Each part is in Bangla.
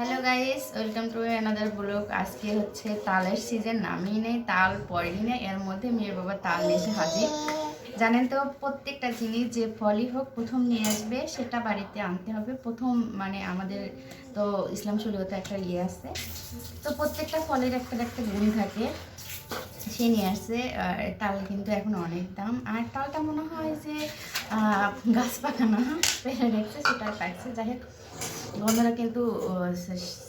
Hello guys welcome to another blog আজকে হচ্ছে তালের সিজন নামই নেই, তাল পড়েই নেই এর মধ্যে মেয়ের বাবা তাল নিয়ে হাজির। জানেন তো, প্রত্যেকটা জিনিস যে ফলই হোক, প্রথম নিয়ে আসবে, সেটা বাড়িতে আনতে হবে। প্রথম মানে আমাদের তো ইসলাম শরীয়তে একটা ইয়ে আছে। তো প্রত্যেকটা ফলের একটা একটা গুণ থাকে। সে নিয়ে আসছে তাল কিন্তু এখন অনেক দাম। আর তালটা মনে হয় যে গাছ পাকানো পেরে রেখেছে সেটা পাকছে যাই হোক গন্ধটা কিন্তু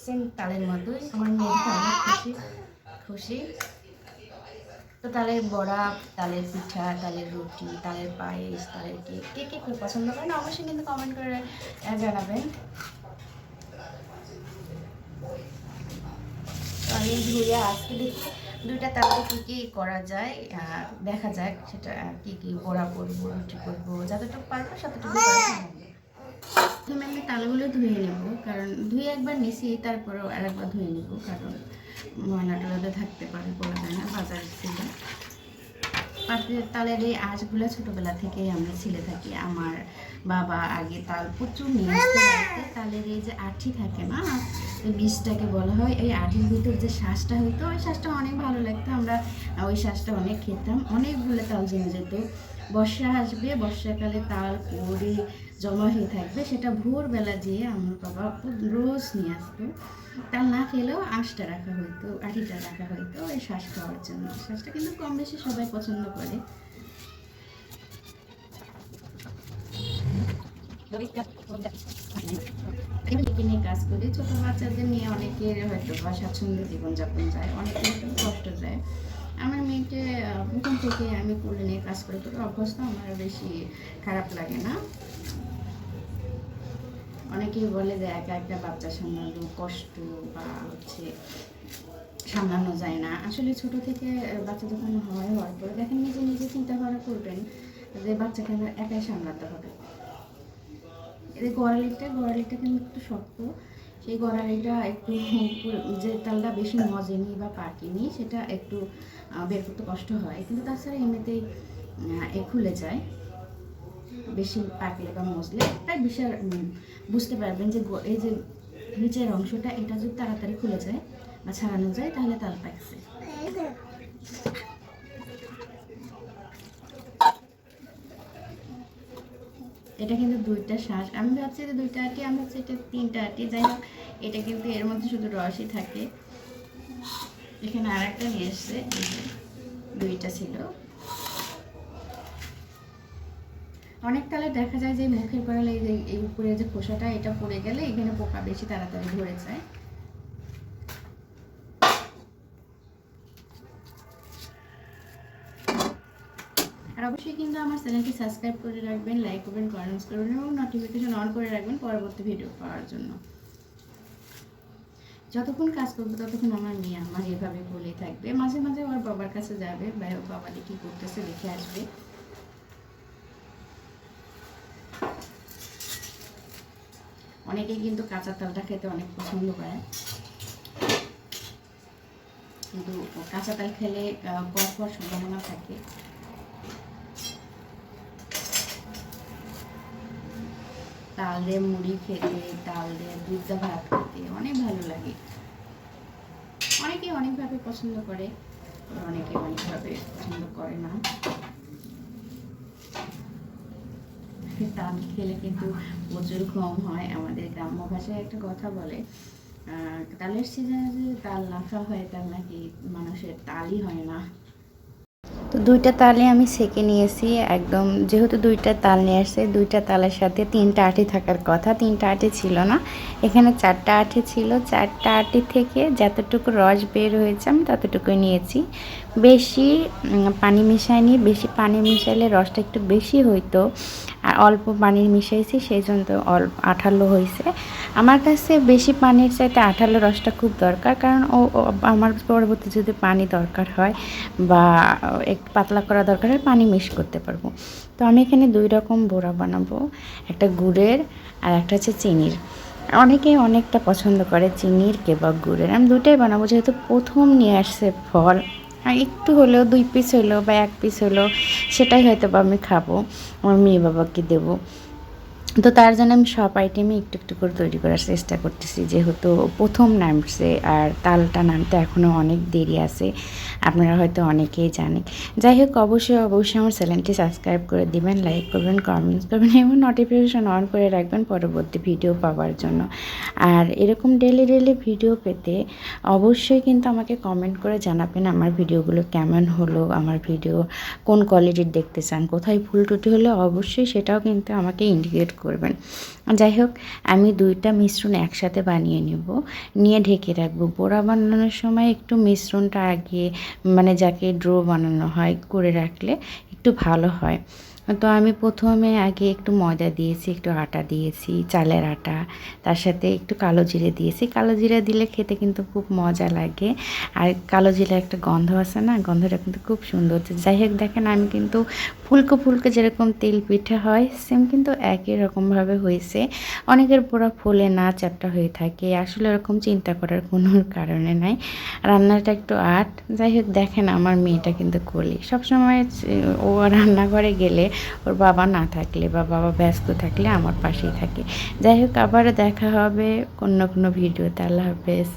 সেম তালের মতোই। আমার মেয়েটা অনেক খুশি খুশি। তো তালের বড়া, তালের পিঠা, তালের রুটি, তালের পায়েস, তালের কেক। কে কে খুব পছন্দ করেন অবশ্যই কিন্তু কমেন্ট করে জানাবেন। আমি ঘুরে আজকে দেখি দুইটা তালে কী কী করা যায় দেখা যাক সেটা কী কী বড়া করব রুটি করব যতটুকু পারব ততটুকু। প্রথমে আমি তালগুলো ধুয়ে নেব কারণ ধুয়ে একবার নিছি তারপরেও আর একবার ধুয়ে নেব কারণ ময়লা টলাতে থাকতে পারে বলা যায় না বাজার ছিল পাশের তালের এই আঁশগুলো ছোটোবেলা থেকেই আমরা ছিলে থাকি আমার বাবা আগে তাল প্রচুর নিয়ে আসতে তালের এই যে আঠি থাকে না, এই বীজটাকে বলা হয়, এই আঠির ভিতর যে শ্বাসটা হইতো ওই শ্বাসটা অনেক ভালো লাগতো। আমরা, ওই শ্বাসটা অনেক খেতাম, অনেকগুলো তাল জমে যেত। বর্ষা আসবে, বর্ষাকালে তাল পড়ে, জমা হয়ে থাকবে, সেটা ভোরবেলা যেয়ে আমার বাবা রোজ নিয়ে আসতো। তাল না খেলেও আঁশটা রাখা হইতো, আঠিটা রাখা হইতো ওই শ্বাস খাওয়ার জন্য। শ্বাসটা কিন্তু কম বেশি সবাই পছন্দ করে। কাজ করি। বাচ্চাদের নিয়ে অনেকের হয়তো বা স্বাচ্ছন্দ্য জীবনযাপন যায় কষ্ট যায়। আমার মেয়েকে প্রথম থেকে আমি কোলে নিয়ে কাজ অভ্যস্ত, আমার বেশি খারাপ লাগে না। অনেকেই বলে যে একা একটা বাচ্চা সামলানো কষ্ট বা হচ্ছে সামলানো যায় না। আসলে ছোট থেকে বাচ্চা যখন হয়, হওয়ার পরে দেখেন নিজে নিজে চিন্তা করা করবেন যে বাচ্চাকে আমার একাই সামলাতে হবে। এই গোড়ালিটা গোড়ালিটা কিন্তু একটু শক্ত। সেই গড়ালিটা একটু যে তালটা বেশি মজেনি বা পাকিনি, সেটা একটু বের করতে কষ্ট হয়। কিন্তু তাছাড়া এমনিতেই এ খুলে যায়। বেশি পাকলে বা মজলে, তাই বিশাল বুঝতে পারবেন যে এই যে নিচের অংশটা, এটা যদি তাড়াতাড়ি খুলে যায় বা ছাড়ানো যায়, তাহলে তাল পাকছে। এটা কিন্তু দুইটা শ্বাস। আমি ভাবছি যে দুইটা আটি, আমি হচ্ছে এটা তিনটা আটি। যাই হোক, এটা কিন্তু এর মধ্যে শুধু রসই থাকে। এখানে আর একটা নিয়ে এসছে দুইটা ছিল। অনেক কালে দেখা যায় যে মুখের করালে এই যে, এই উপরে যে খোসাটা, এটা পড়ে গেলে এখানে পোকা বেশি তাড়াতাড়ি ধরে যায়। অবশ্যই কিন্তু আমার চ্যানেলটি সাবস্ক্রাইব করে রাখবেন লাইক করবেন কমেন্টস করবেন এবং নোটিফিকেশন অন করে রাখবেন পরবর্তী ভিডিও পাওয়ার জন্য। যতক্ষণ কাজ করব ততক্ষণ আমার মেয়ে আমার এভাবে বলেই থাকবে। মাঝে মাঝে ওর বাবার কাছে যাবে বা বাবা কি করতেছে, দেখে আসবে। অনেকেই কিন্তু কাঁচা তালটা খেতে অনেক পছন্দ করে। কিন্তু কাঁচা তাল খেলে গড় হওয়ার সম্ভাবনা থাকে। তাল দিয়ে মুড়ি খেতে, তাল দিয়ে দুধ দা ভাত খেতে অনেক ভালো লাগে। অনেকে অনেকভাবে পছন্দ করে অনেকে অনেকভাবে পছন্দ করে না। তাল খেলে কিন্তু প্রচুর কম হয়। আমাদের গ্রাম্য ভাষায় একটা কথা বলে তালের সিজনে যদি তাল না খাওয়া হয় তার নাকি মানুষের তালই হয় না। তো দুইটা তালে আমি সেকে নিয়েছি একদম, যেহেতু দুইটা তাল নিয়ে আসছে, দুইটা তালের সাথে তিনটা আটি থাকার কথা। তিনটা আটি ছিল না, এখানে চারটা আটি ছিল। চারটা আটি থেকে যতটুকু রস বের হয়েছে আমি ততটুকুই নিয়েছি। বেশি পানি মিশাইনি, বেশি পানি মিশাইলে রসটা একটু বেশি হইতো। আর অল্প পানি মিশাইছি, সেই জন্য তো অল্প আঠালো হয়েছে আমার কাছে বেশি পানির চাইতে আঠালো রসটা খুব দরকার, কারণ ও আমার পরবর্তী যদি পানি দরকার হয় বা পাতলা করা দরকার হয়, পানি মিক্স করতে পারব। তো আমি এখানে দুই রকম বোড়া বানাবো, একটা গুড়ের আর একটা হচ্ছে চিনির। অনেকেই অনেকটা পছন্দ করে চিনির কিংবা গুড়ের। আমি দুটাই বানাবো, যেহেতু প্রথম নিয়ে আসছে ফল। একটু হলেও, দুই পিস হলো বা এক পিস হলো সেটাই হয়তো বা আমি খাব। আমার মেয়ে বাবাকে দেবো। তো তার জন্য আমি সব আইটেমই একটু একটু করে তৈরি করার চেষ্টা করতেছি। যেহেতু প্রথম নামছে আর তালটা নামতে এখনও অনেক দেরি আছে, আপনারা হয়তো অনেকেই জানেন। যাই হোক, অবশ্যই অবশ্যই আমার চ্যানেলটি সাবস্ক্রাইব করে দিবেন লাইক করবেন কমেন্টস করবেন, এবং নোটিফিকেশন অন করে রাখবেন পরবর্তী ভিডিও পাওয়ার জন্য। আর এরকম ডেলি ডেলি ভিডিও পেতে অবশ্যই কিন্তু আমাকে কমেন্ট করে জানাবেন আমার ভিডিওগুলো কেমন হলো, আমার ভিডিও কোন কোয়ালিটির দেখতে চান, কোথায় ভুল টুটি হলে, অবশ্যই সেটাও কিন্তু আমাকে ইন্ডিকেট করবেন। যাই হোক, আমি দুইটা মিশ্রণ একসাথে বানিয়ে নেব। নিয়ে ঢেকে রাখব। বড়া বানানোর সময় একটু মিশ্রণটা আগে মানে যাকে ড্রো বানানো হয়, করে রাখলে একটু ভালো হয়। তো আমি প্রথমে আগে একটু ময়দা দিয়েছি, একটু আটা দিয়েছি, চালের আটা, তার সাথে একটু কালো জিরে দিয়েছি। কালো জিরে দিলে খেতে কিন্তু খুব মজা লাগে। আর কালো জিরে একটা গন্ধ আছে না? গন্ধটা কিন্তু খুব সুন্দর যাই হোক, দেখেন আমি কিন্তু ফুলকো ফুলকো যেরকম তেল পিঠে হয় সেম কিন্তু একই রকমভাবে হয়েছে। অনেকের পোড়া ফুলে না চ্যাপটা হয়ে থাকে, আসলে এরকম চিন্তা করার কোনো কারণে নাই। রান্নাটা একটু আর্ট, যাই হোক দেখেন আমার মেয়েটা কিন্তু কলি। সবসময় ও রান্নাঘরে গেলে ওর বাবা না থাকলে বা বাবা ব্যস্ত থাকলে আমার পাশেই থাকে। যাই হোক আবার দেখা হবে অন্য কোনো ভিডিওতে, আল্লাহ হাফেজ।